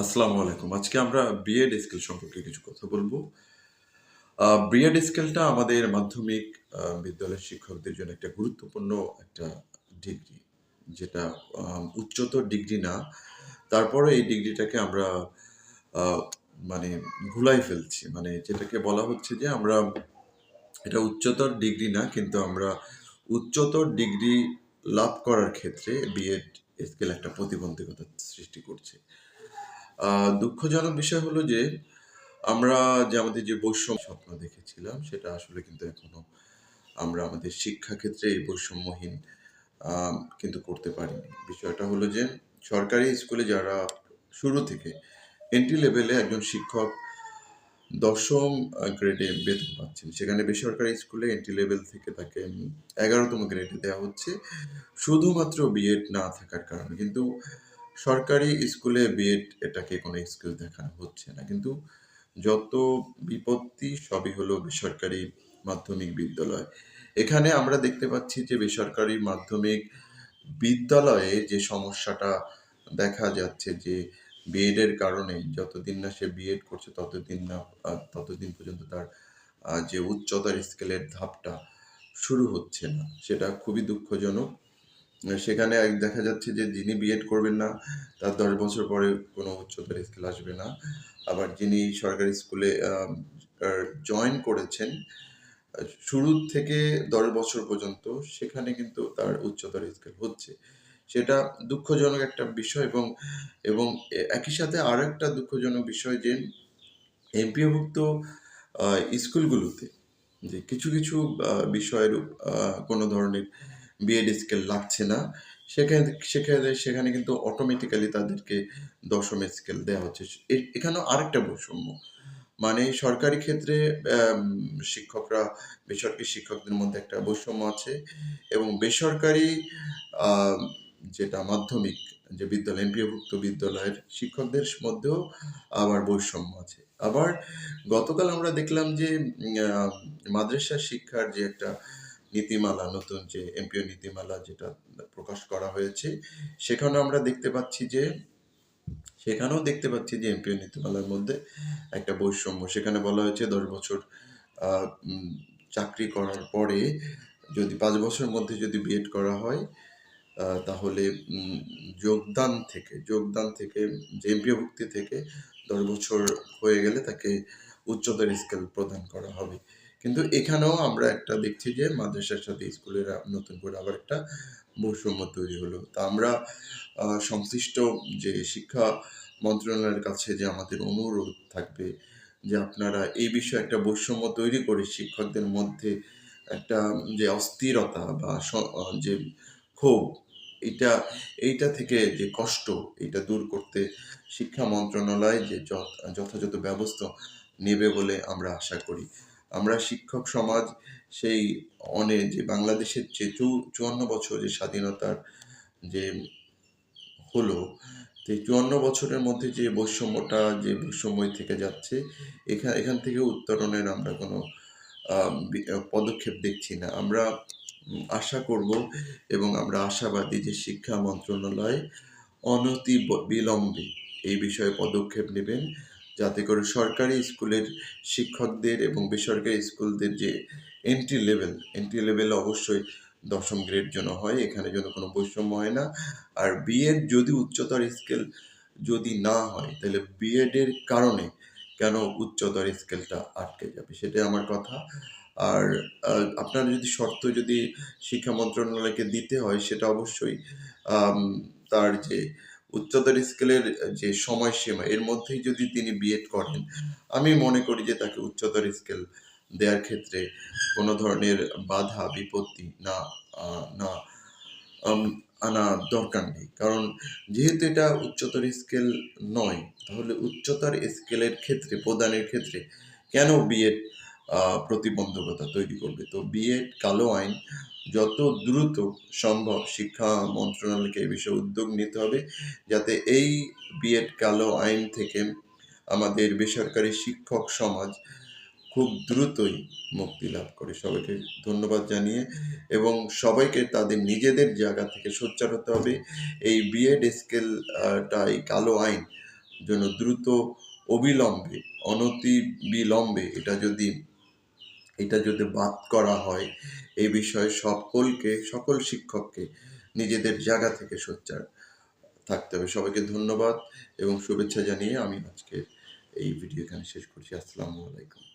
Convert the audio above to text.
আসসালামু আলাইকুম। আজকে আমরা বিএড স্কেল সম্পর্কে কিছু কথা বলব। বিএড স্কেলটা আমাদের মাধ্যমিক বিদ্যালয়ের শিক্ষকদের জন্য একটা গুরুত্বপূর্ণ একটা ডিগ্রি, যেটা উচ্চতর ডিগ্রি না। তারপরে এই ডিগ্রিটাকে আমরা মানে ঘুলাই ফেলছি। মানে যেটাকে বলা হচ্ছে যে আমরা, এটা উচ্চতর ডিগ্রি না, কিন্তু আমরা উচ্চতর ডিগ্রি লাভ করার ক্ষেত্রে বিএড স্কেল একটা প্রতিবন্ধকতা সৃষ্টি করছে। দুঃখজনক বিষয় হলো যে আমরা যে আমাদের যে বৈষম্য স্বপ্ন দেখেছিলাম, সেটা আসলে কিন্তু এখনও আমরা আমাদের শিক্ষাক্ষেত্রে এই বৈষম্যহীন কিন্তু করতে পারিনি। বিষয়টা হলো যে সরকারি স্কুলে যারা শুরু থেকে এন্ট্রি লেভেলে একজন শিক্ষক দশম গ্রেডে বেতন পাচ্ছেন, সেখানে বেসরকারি স্কুলে এন্ট্রি লেভেল থেকে তাকে এগারোতম গ্রেডে দেওয়া হচ্ছে। শুধুমাত্র বিএড না থাকার কারণে, কিন্তু সরকারি স্কুলে বিএড এটাকে কোনো স্কিল দেখানো হচ্ছে না। কিন্তু যত বিপত্তি সবই হলো বেসরকারি মাধ্যমিক বিদ্যালয়। এখানে আমরা দেখতে পাচ্ছি যে বেসরকারি মাধ্যমিক বিদ্যালয়ে যে সমস্যাটা দেখা যাচ্ছে যে বিএড এর কারণে যতদিন না সে বিএড করছে ততদিন না ততদিন পর্যন্ত তার যে উচ্চতার স্কেলের ধাপটা শুরু হচ্ছে না। সেটা খুবই দুঃখজনক। সেখানে দেখা যাচ্ছে যে যিনি বিএড করবেন না, তার দশ বছর পরে কোনো উচ্চতর স্কেল আসবে না। আবার যিনি সরকারি স্কুলে জয়েন করেছেন শুরু থেকে দশ বছর পর্যন্ত সেখানে কিন্তু তার উচ্চতর স্কেল হচ্ছে। সেটা দুঃখজনক একটা বিষয় এবং এবং একই সাথে আর একটা দুঃখজনক বিষয় যে এমপিওভুক্ত স্কুলগুলোতে যে কিছু কিছু বিষয়ের কোনো ধরনের বিএড স্কেল লাগছে না। সেখানে সেখানে সেখানে কিন্তু অটোমেটিক্যালি তাদেরকে দশম স্কেল দেওয়া হচ্ছে। এখানেও আরেকটা বৈষম্য। মানে সরকারি ক্ষেত্রে শিক্ষকরা, বেসরকারি শিক্ষকদের মধ্যে একটা বৈষম্য আছে এবং বেসরকারি যেটা মাধ্যমিক, যে বিদ্যালয়, এমপিওভুক্ত বিদ্যালয়ের শিক্ষকদের মধ্যেও আবার বৈষম্য আছে। আবার গতকাল আমরা দেখলাম যে মাদ্রাসা শিক্ষার যে একটা নীতিমালা, নতুন যে এমপিও নীতিমালা যেটা প্রকাশ করা হয়েছে সেখানে আমরা দেখতে পাচ্ছি যে, সেখানেও দেখতে পাচ্ছি যে এমপিও নীতিমালার মধ্যে একটা বৈষম্য। সেখানে বলা হয়েছে দশ বছর চাকরি করার পরে যদি পাঁচ বছরের মধ্যে যদি বিএড করা হয় তাহলে যোগদান থেকে যোগদান থেকে, যে এমপিও ভুক্তি থেকে দশ বছর হয়ে গেলে তাকে উচ্চতর স্কেল প্রদান করা হবে। কিন্তু এখানেও আমরা একটা দেখছি যে মাদ্রাসার সাথে স্কুলের নতুন করে আবার একটা বৈষম্য তৈরি হলো। তা আমরা সংশ্লিষ্ট যে শিক্ষা মন্ত্রণালয়ের কাছে যে আমাদের অনুরোধ থাকবে যে আপনারা এই বিষয়ে একটা বৈষম্য তৈরি করে শিক্ষকদের মধ্যে একটা যে অস্থিরতা বা যে ক্ষোভ, এটা, এইটা থেকে যে কষ্ট, এটা দূর করতে শিক্ষা মন্ত্রণালয় যে যথ- যথাযথ ব্যবস্থা নেবে বলে আমরা আশা করি। আমরা শিক্ষক সমাজ সেই অনেক যে বাংলাদেশের যে চৌ- চুয়ান্ন বছর যে স্বাধীনতার যে হলো তো চুয়ান্ন বছরের মধ্যে যে বৈষম্যটা, যে বৈষম্য থেকে যাচ্ছে এখান এখান থেকে উত্তরণের আমরা কোনো পদক্ষেপ দেখছি না। আমরা আশা করব এবং আমরা আশাবাদী যে শিক্ষা মন্ত্রণালয় অনতি বিলম্বে এই বিষয়ে পদক্ষেপ নেবেন। যাতে করে সরকারি স্কুলের শিক্ষকদের এবং বেসরকারি স্কুলদের যে এন্ট্রি লেভেল এন্ট্রি লেভেল অবশ্যই দশম গ্রেড যেন হয়, এখানে যেন কোনো বৈষম্য হয় না। আর বিএড যদি উচ্চতর স্কেল যদি না হয়, তাহলে বিএড এর কারণে কেন উচ্চতর স্কেলটা আটকে যাবে? সেটাই আমার কথা। আর আপনার যদি শর্ত যদি শিক্ষা মন্ত্রণালয়কে দিতে হয়, সেটা অবশ্যই তার যে উচ্চতর স্কেলের যে সময়সীমা, এর মধ্যেই যদি তিনি বিএড করেন, আমি মনে করি যে তাকে উচ্চতর স্কেল দেওয়ার ক্ষেত্রে কোনো ধরনের বাধা, বিপত্তি না না আনা দরকার নেই। কারণ যেহেতু এটা উচ্চতর স্কেল নয়, তাহলে উচ্চতর স্কেলের ক্ষেত্রে, প্রদানের ক্ষেত্রে কেন বিএড প্রতিবন্ধকতা তৈরি করবে। তো বিএড কালো আইন যত দ্রুত সম্ভব শিক্ষা মন্ত্রণালয়কে এই বিষয়ে উদ্যোগ নিতে হবে যাতে এই বিএড কালো আইন থেকে আমাদের বেসরকারি শিক্ষক সমাজ খুব দ্রুতই মুক্তি লাভ করে। সবাইকে ধন্যবাদ জানিয়ে এবং সবাইকে তাদের নিজেদের জায়গা থেকে সোচ্চার হতে হবে। এই বিএড স্কেলটা এই কালো আইন জন্য দ্রুত অবিলম্বে অনতি বিলম্বে এটা যদি এটা যদি বাদ করা হয়, এই বিষয়ে সকলকে, সকল শিক্ষককে নিজেদের জায়গা থেকে সোচ্চার থাকতে হবে। সবাইকে ধন্যবাদ এবং শুভেচ্ছা জানিয়ে আমি আজকে এই ভিডিও এখানে শেষ করছি। আসসালামু আলাইকুম।